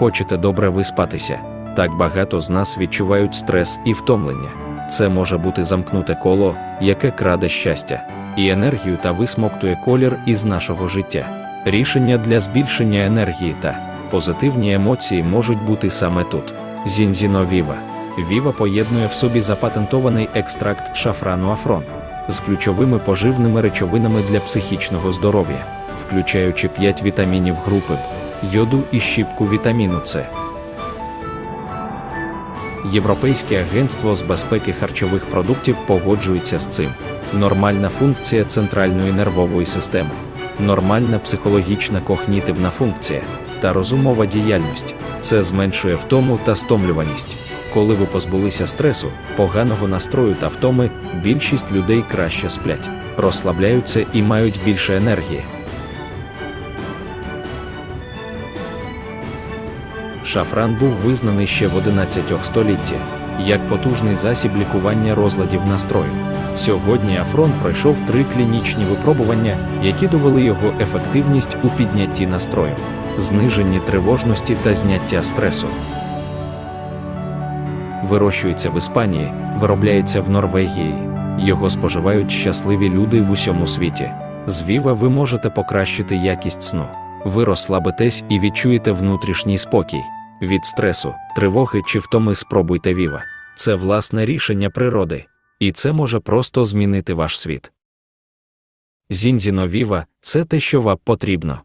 хочете добре виспатися. Так багато з нас відчувають стрес і втомлення. Це може бути замкнуте коло, яке краде щастя, і енергію та висмоктує колір із нашого життя. Рішення для збільшення енергії та позитивні емоції можуть бути саме тут. Зінзіно Віва. Віва поєднує в собі запатентований екстракт шафрану афрон з ключовими поживними речовинами для психічного здоров'я, включаючи 5 вітамінів групи йоду і щіпку вітаміну С. Європейське агентство з безпеки харчових продуктів погоджується з цим. Нормальна функція центральної нервової системи, нормальна психологічна когнітивна функція та розумова діяльність це зменшує втому та стомлюваність. Коли ви позбулися стресу, поганого настрою та втоми, більшість людей краще сплять, розслабляються і мають більше енергії. Шафран був визнаний ще в 11 столітті як потужний засіб лікування розладів настрою. Сьогодні Афрон пройшов три клінічні випробування, які довели його ефективність у піднятті настрою, зниженні тривожності та зняття стресу. Вирощується в Іспанії, виробляється в Норвегії. Його споживають щасливі люди в усьому світі. З Віва ви можете покращити якість сну. Ви розслабитесь і відчуєте внутрішній спокій. Від стресу, тривоги чи втоми спробуйте Віва. Це власне рішення природи, і це може просто змінити ваш світ. Зінзіно Віва це те, що вам потрібно.